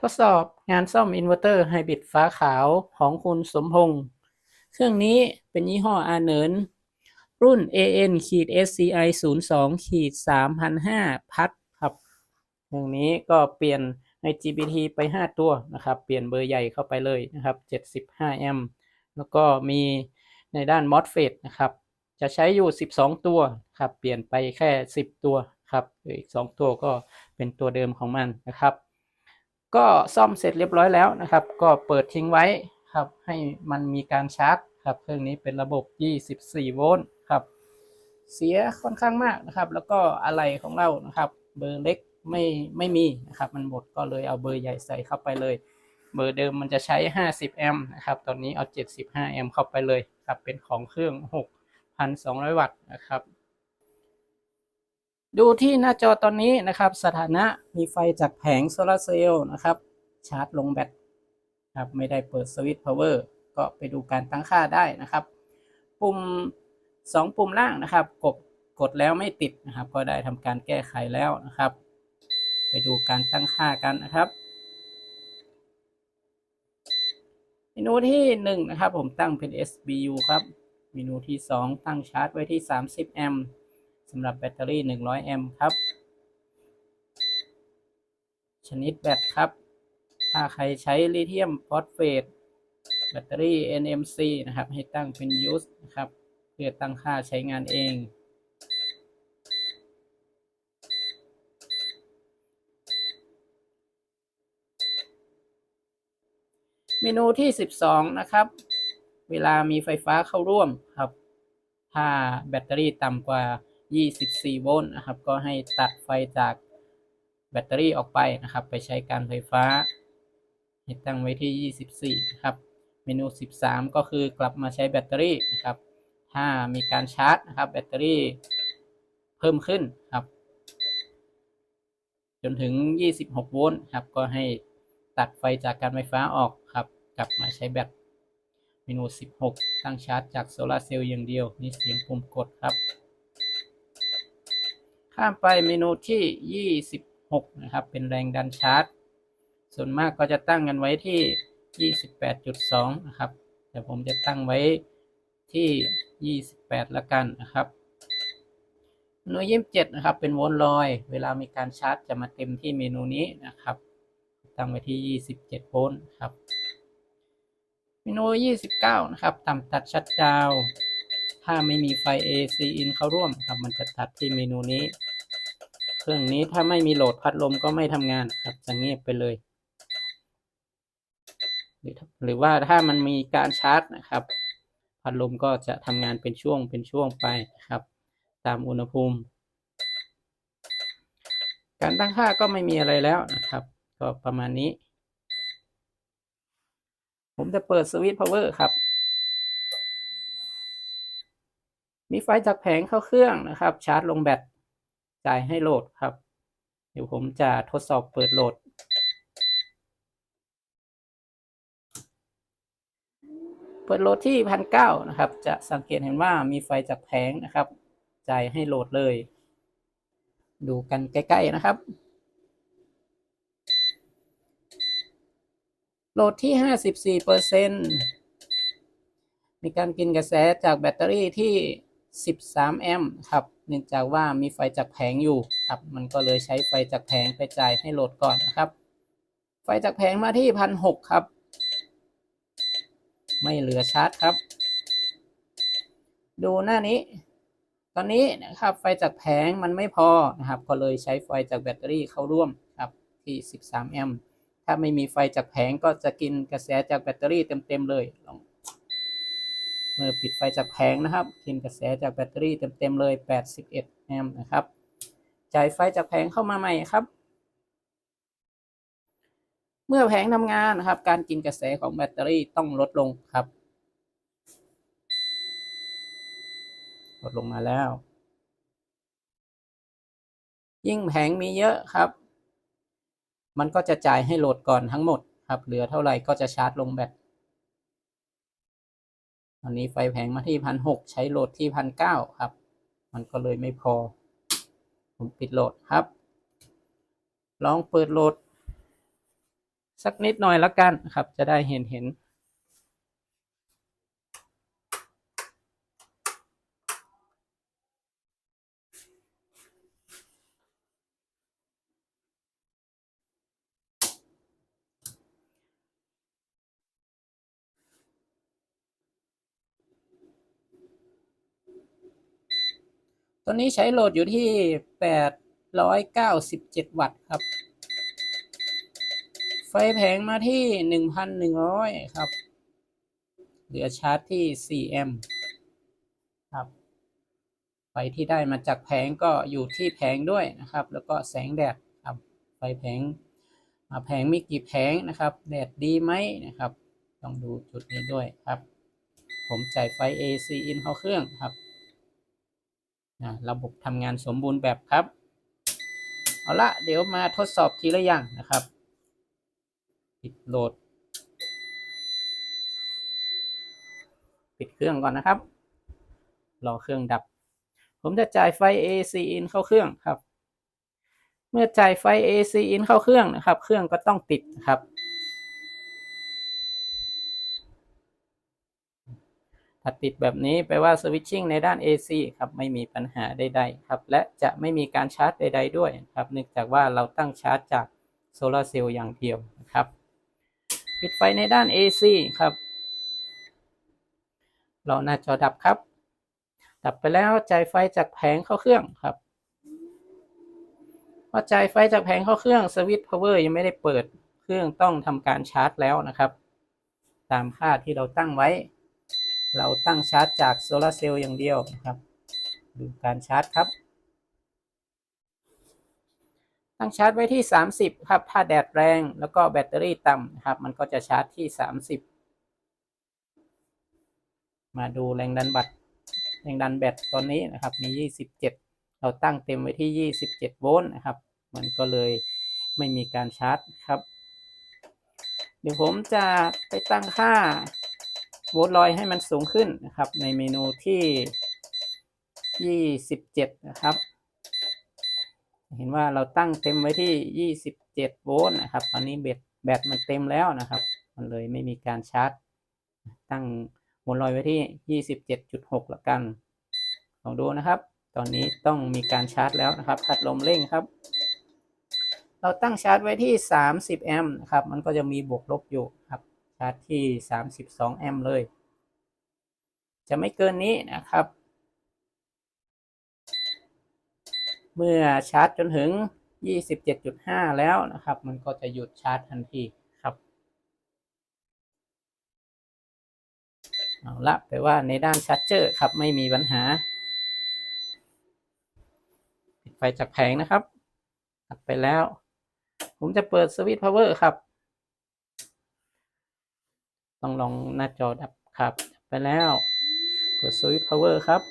ทดสอบงานซ่อมอินเวอร์เตอร์ไฮบริดฟ้าขาวของคุณสมพงษ์ เครื่องนี้เป็นยี่ห้ออาเนิน รุ่น AN ขีด SCI 0 2ขีด3,005พัดครับ เครื่องนี้ก็เปลี่ยน IGBT ไป 5 ตัวนะครับ เปลี่ยนเบอร์ใหญ่เข้าไปเลยนะครับ 75 แอมป์ แล้วก็มีในด้าน MOSFET นะครับ จะใช้อยู่ 12 ตัวครับ เปลี่ยนไปแค่ 10 ตัวครับ อีก 2 ตัวก็เป็นตัวเดิมของมันนะครับ ก็ซ่อมเสร็จเรียบร้อยแล้วนะครับ ก็เปิดทิ้งไว้ครับให้มันมีการชาร์จครับเครื่องนี้เป็นระบบ 24 โวลต์ครับ เสียค่อนข้างมากนะครับ แล้วก็อะไรของเรานะครับ เบอร์เล็กไม่ไม่มีนะครับ มันหมดก็เลยเอาเบอร์ใหญ่ใส่เข้าไปเลย เบอร์เดิมมันจะใช้ 50 แอมป์นะครับ ตอนนี้เอา 75 แอมป์เข้าไปเลยครับเป็นของเครื่อง 6,200 วัตต์นะครับ ดูที่หน้าจอตอนนี้นะครับ สถานะมีไฟจากแผงโซลาร์เซลล์นะครับ ชาร์จลงแบตครับไม่ได้เปิดสวิตช์พาวเวอร์ก็ไปดูการตั้งค่าได้นะครับ ปุ่ม 2 ปุ่มล่างนะครับ กดกดแล้วไม่ติดนะครับ ก็ได้ทำการแก้ไขแล้วนะครับ ไปดูการตั้งค่ากันนะครับเมนูที่1นะครับ ผมตั้งเป็น SBU ครับเมนูที่ 2 ตั้งชาร์จไว้ที่ 30 แอมป์ สำหรับแบตเตอรี่ 100 แอมป์ครับ ชนิดแบตครับ ถ้าใครใช้ลิเธียมฟอสเฟตแบตเตอรี่ NMC นะครับ ให้ตั้งเป็น use นะครับ เพื่อตั้งค่าใช้งานเองเมนูที่ 12 นะครับ เวลามีไฟฟ้าเข้าร่วมครับ ถ้าแบตเตอรี่ต่ำกว่า 24 โวลต์นะครับ ก็ให้ตัดไฟจากแบตเตอรี่ออกไปนะครับ ไปใช้การไฟฟ้า ให้ตั้งไว้ที่ 24 นะครับ เมนู 13 ก็คือกลับมาใช้แบตเตอรี่นะครับ ถ้ามีการชาร์จนะครับแบตเตอรี่เพิ่มขึ้นครับ จนถึง 26 โวลต์ครับ ก็ให้ตัดไฟจากการไฟฟ้าออกครับ กลับมาใช้แบตเมนู 16 ตั้งชาร์จจากโซลาเซลล์อย่างเดียว นี่เสียงปุ่มกดครับ ข้ามไปเมนูที่ 26 นะครับ เป็นแรงดันชาร์จ ส่วนมากก็จะตั้งกันไว้ที่ 28.2 นะครับแต่ผมจะตั้งไว้ที่ 28 ละกันนะครับเมนู27นะครับ เป็นโวลต์ลอย เวลามีการชาร์จจะมาเต็มที่เมนูนี้นะครับ ตั้งไว้ที่ 27 โวลต์ครับ เมนู 29 นะครับต่ำตัดชัดดาวถ้าไม่มีไฟ AC in เข้าร่วมครับ มันจะตัดที่เมนูนี้ เครื่องนี้ถ้าไม่มีโหลดพัดลมก็ไม่ทำงานครับจะเงียบไปเลยหรือหรือว่าถ้ามันมีการชาร์จนะครับ พัดลมก็จะทำงานเป็นช่วงเป็นช่วงไปนะครับ ตามอุณหภูมิ การตั้งค่าก็ไม่มีอะไรแล้วนะครับ ก็ประมาณนี้ ผมจะเปิดสวิตช์พาวเวอร์ครับมีไฟจากแผงเข้าเครื่องนะครับ ชาร์จลงแบต จ่ายให้โหลดครับ เดี๋ยวผมจะทดสอบเปิดโหลด เปิดโหลดที่พันเก้านะครับ จะสังเกตเห็นว่ามีไฟจากแผงนะครับ จ่ายให้โหลดเลย ดูกันใกล้ ๆ นะครับ โหลดที่ห้าสิบสี่เปอร์เซ็นตมีการกินกระแสจากแบตเตอรี่ที่สิบสามแอมป์ครับ เนื่องจากว่ามีไฟจากแผงอยู่ครับมันก็เลยใช้ไฟจากแผงไปจ่ายให้โหลดก่อนนะครับ ไฟจากแผงมาที่พันหกครับ ไม่เหลือชาร์จครับ ดูหน้านี้ ตอนนี้นะครับไฟจากแผงมันไม่พอนะครับ ก็เลยใช้ไฟจากแบตเตอรี่เข้าร่วมครับที่ 13 แอมป์ถ้าไม่มีไฟจากแผงก็จะกินกระแสจากแบตเตอรี่เต็มๆเลยลอง เมื่อปิดไฟจากแผงนะครับกินกระแสจากแบตเตอรี่เต็มๆเลย 81 แอมป์นะครับ จ่ายไฟจากแผงเข้ามาใหม่ครับ เมื่อแผงทำงานนะครับ การกินกระแสของแบตเตอรี่ต้องลดลงครับ ลดลงมาแล้ว ยิ่งแผงมีเยอะครับ มันก็จะจ่ายให้โหลดก่อนทั้งหมดครับ เหลือเท่าไหร่ก็จะชาร์จลงแบตต อนนี้ไฟแผงมาที่พันหกใช้โหลดที่พันเก้าครับ มันก็เลยไม่พอ ผมปิดโหลดครับ ลองเปิดโหลด สักนิดหน่อยละกันครับ จะได้เห็นเห็น ตัวนี้ใช้โหลดอยู่ที่ 897 วัตต์ครับ ไฟแผงมาที่ 1,100 ครับ เหลือชาร์จที่ 4 แอมป์ครับ ไฟที่ได้มาจากแผงก็อยู่ที่แผงด้วยนะครับ แล้วก็แสงแดดครับ ไฟแผงมาแผงมีกี่แผงนะครับ แดดดีไหมนะครับ ต้องดูจุดนี้ด้วยครับ ผมจ่ายไฟ AC in เข้าเครื่องครับ นะระบบทำงานสมบูรณ์แบบครับ เอาละเดี๋ยวมาทดสอบทีละอย่างนะครับปิดโหลด ปิดเครื่องก่อนนะครับ รอเครื่องดับ ผมจะจ่ายไฟ AC in เข้าเครื่องครับ เมื่อจ่ายไฟ AC in เข้าเครื่องนะครับ เครื่องก็ต้องติดนะครับ ถ้าติดแบบนี้แปลว่าสวิตชิ่งในด้าน AC ครับไม่มีปัญหาใดๆครับและจะไม่มีการชาร์จใด ๆ ด้วยครับเนื่องจากว่าเราตั้งชาร์จจากโซลาร์เซลล์อย่างเดียวนะครับปิดไฟในด้าน AC ครับรอหน้าจอดับครับ ดับไปแล้วจ่ายไฟจากแผงเข้าเครื่องครับพอจ่ายไฟจากแผงเข้าเครื่องสวิตช์พาวเวอร์ยังไม่ได้เปิด เครื่องต้องทำการชาร์จแล้วนะครับ ตามค่าที่เราตั้งไว้ เราตั้งชาร์จจากโซลาร์เซลล์อย่างเดียวนะครับ ดูการชาร์จครับ ตั้งชาร์จไว้ที่ 30 ครับ ถ้าแดดแรงแล้วก็แบตเตอรี่ต่ำนะครับ มันก็จะชาร์จที่ 30 มาดูแรงดันบัตรแรงดันแบตตอนนี้นะครับ มี 27 เราตั้งเต็มไว้ที่ 27 โวลต์นะครับ มันก็เลยไม่มีการชาร์จครับ เดี๋ยวผมจะไปตั้งค่า โวลต์ลอยให้มันสูงขึ้นนะครับ ในเมนูที่ 27 นะครับ เห็นว่าเราตั้งเต็มไว้ที่ 27 โวลต์นะครับ ตอนนี้แบตแบตมันเต็มแล้วนะครับ มันเลยไม่มีการชาร์จ ตั้งโวลต์ลอยไว้ที่ 27.6ละกันลองดูนะครับ ตอนนี้ต้องมีการชาร์จแล้วนะครับ พัดลมเร่งครับ เราตั้งชาร์จไว้ที่ 30 แอมป์นะครับ มันก็จะมีบวกลบอยู่ครับ ชาร์จที่ 32 แอมป์เลย จะไม่เกินนี้นะครับ เมื่อชาร์จจนถึง 27.5 แล้วนะครับ มันก็จะหยุดชาร์จทันทีครับ เอาละแปลว่าในด้านชาร์จเจอร์ครับ ไม่มีปัญหา ปิดไฟจากแผงนะครับตัดไปแล้ว ผมจะเปิดสวิตช์พาวเวอร์ครับ ต้องลองหน้าจอดับครับ ไปแล้วเปิดสวิตช์พาวเวอร์ครับ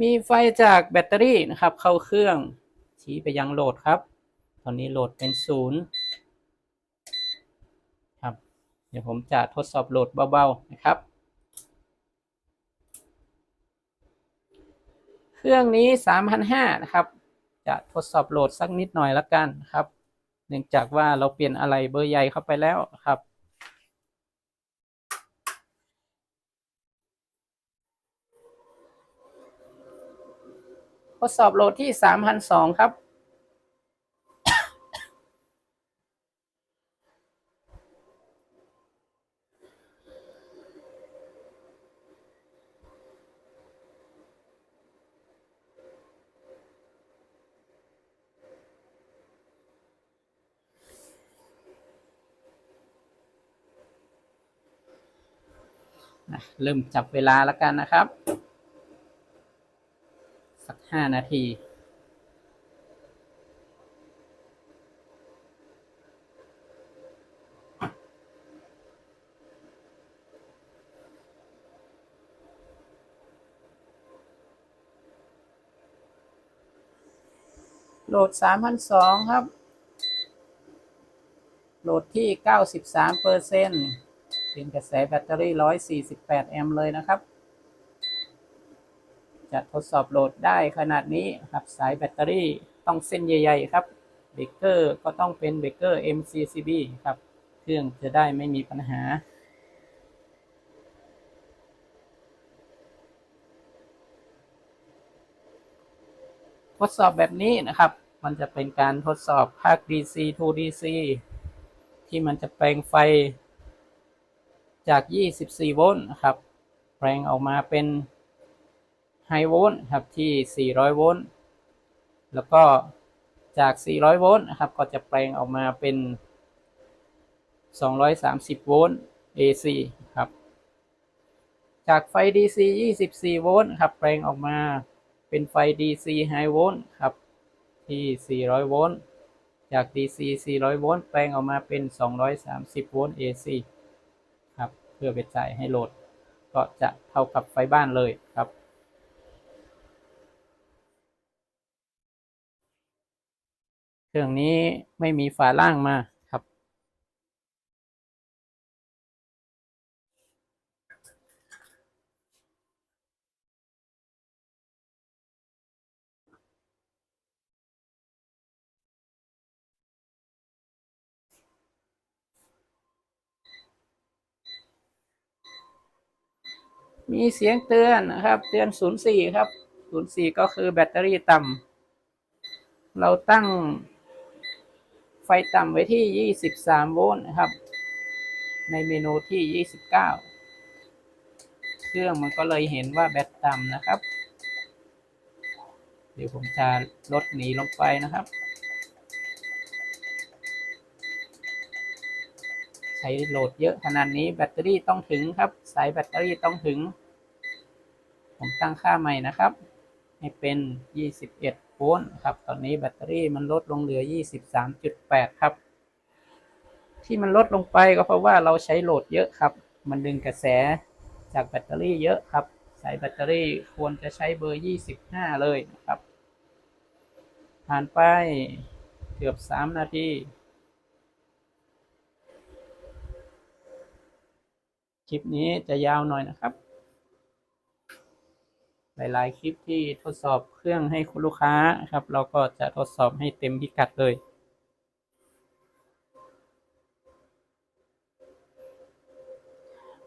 มีไฟจากแบตเตอรี่นะครับ เข้าเครื่องชี้ไปยังโหลดครับ ตอนนี้โหลดเป็นศูนย์ครับ เดี๋ยวผมจะทดสอบโหลดเบาๆนะครับ เครื่องนี้ 3,500 นะครับ จะทดสอบโหลดสักนิดหน่อยละกันครับ เนื่องจากว่าเราเปลี่ยนอะไรเบอร์ใหญ่เข้าไปแล้วครับทดสอบโหลดที่3,200ครับ นะเริ่มจับเวลาแล้วกันนะครับ สักห้านาทีโหลด3,002ครับ โหลดที่ 93เปอร์เซ็นต์ เป็นกระแสแบตเตอรี่ 148 แอมป์เลยนะครับ จะทดสอบโหลดได้ขนาดนี้ครับสายแบตเตอรี่ต้องเส้นใหญ่ ๆ ครับเบรกเกอร์ก็ต้องเป็นเบรกเกอร์ MCCB ครับ เครื่องจะได้ไม่มีปัญหาทดสอบแบบนี้นะครับ มันจะเป็นการทดสอบภาค DC to DC ที่มันจะแปลงไฟ จาก 24 โวลต์นะครับแปลงออกมาเป็นไฮโวลต์ครับที่ 400 โวลต์แล้วก็จาก 400 โวลต์นะครับก็จะแปลงออกมาเป็น 230 โวลต์ AC ครับ จากไฟ DC 24 โวลต์ครับแปลงออกมาเป็นไฟ DC High Volt ครับที่ 400 โวลต์ จาก DC 400 โวลต์ แปลงออกมาเป็น 230 โวลต์ AC พื่อไปจ่ายให้โหลด ก็จะเท่ากับไฟบ้านเลยครับ เครื่องนี้ไม่มีฝาล่างมาครับ มีเสียงเตือนนะครับ เตือน 04 ครับ 04 ก็คือแบตเตอรี่ต่ำเราตั้งไฟต่ำไว้ที่ 23 โวลต์นะครับ ในเมนูที่ 29 เครื่องมันก็เลยเห็นว่าแบตต่ำนะครับ เดี๋ยวผมจะลดหนีลงไปนะครับ ใช้โหลดเยอะขนาดนี้แบตเตอรี่ต้องถึงครับสายแบตเตอรี่ต้องถึง ผมตั้งค่าใหม่นะครับ ให้เป็น 21 โวลต์ครับ ตอนนี้แบตเตอรี่มันลดลงเหลือ 23.8 ครับ ที่มันลดลงไปก็เพราะว่าเราใช้โหลดเยอะครับ มันดึงกระแสจากแบตเตอรี่เยอะครับ สายแบตเตอรี่ควรจะใช้เบอร์ 25 เลยนะครับ ผ่านไปเกือบ 3 นาที คลิปนี้จะยาวหน่อยนะครับ หลาย ๆ คลิปที่ทดสอบเครื่องให้คุณลูกค้าครับ เราก็จะทดสอบให้เต็มพิกัดเลย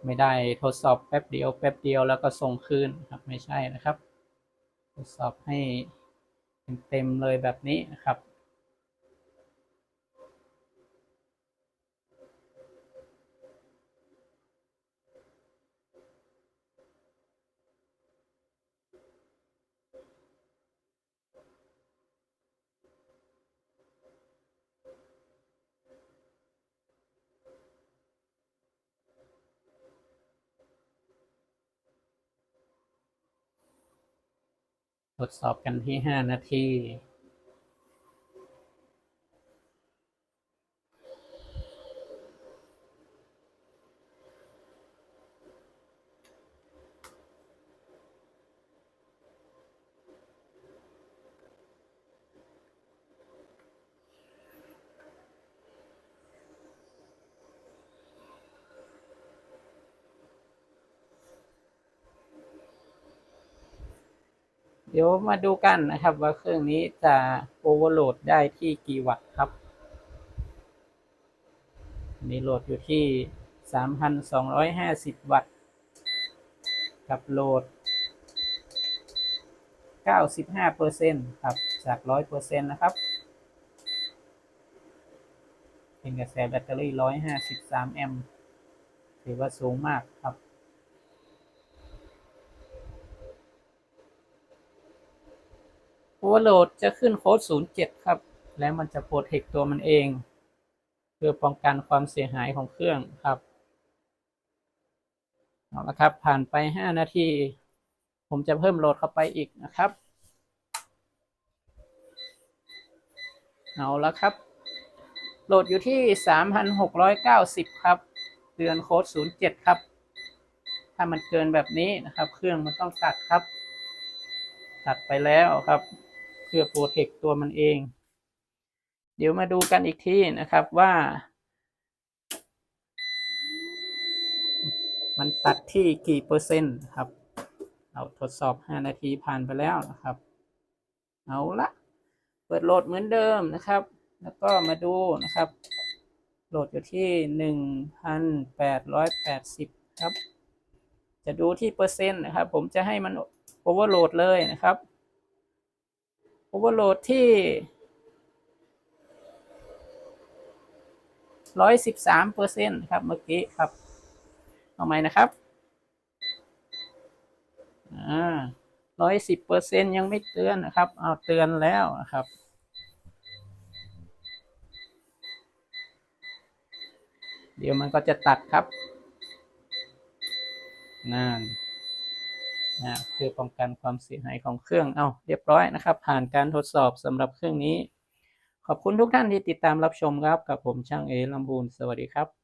ไม่ได้ทดสอบแป๊บเดียวแป๊บเดียวแล้วก็ส่งคืนครับไม่ใช่นะครับ ทดสอบให้เต็มๆเลยแบบนี้นะครับ ทดสอบกันที่ 5 นาที เดี๋ยวมาดูกันนะครับ ว่าเครื่องนี้จะโอเวอร์โหลดได้ที่กี่วัตต์ครับนี้โหลดอยู่ที่ 3,250 วัตต์ กับโหลด 95%ครับ จาก 100%นะครับ เป็นกระแสแบตเตอรี่ 153 แอมป์ ถือว่าสูงมากครับ วอร์โหลดจะขึ้นโค้ด 07 ครับ แล้วมันจะโปรเทคตัวมันเอง เพื่อป้องกันความเสียหายของเครื่องครับ เอาละครับ ผ่านไป 5 นาที ผมจะเพิ่มโหลดเข้าไปอีกนะครับ เอาละครับ โหลดอยู่ที่ 3,690 ครับเตือนโค้ด 07 ครับ ถ้ามันเกินแบบนี้นะครับ เครื่องมันต้องตัดครับตัดไปแล้วครับ พื่อโปรเทคตัวมันเอง เดี๋ยวมาดูกันอีกทีนะครับว่า มันตัดที่กี่เปอร์เซ็นต์ครับ เราทดสอบ 5 นาทีผ่านไปแล้วนะครับ เอาละเปิดโหลดเหมือนเดิมนะครับ แล้วก็มาดูนะครับ โหลดอยู่ที่ 1,880 ครับ จะดูที่เปอร์เซ็นต์นะครับ ผมจะให้มันโอเวอร์โหลดเลยนะครับ โอเวอร์โหลดที่113เปอร์เซ็นต์ครับเมื่อกี้ครับ เอาไหมนะครับร้อยสิบเปอร์เซ็นยังไม่เตือนนะครับ เอาเตือนแล้วนะครับ เดี๋ยวมันก็จะตัดครับนั่น นะเพื่อป้องกันความเสียหายของเครื่อง เอาเรียบร้อยนะครับ ผ่านการทดสอบสำหรับเครื่องนี้ ขอบคุณทุกท่านที่ติดตามรับชมครับ กับผมช่างเอลำบูนสวัสดีครับ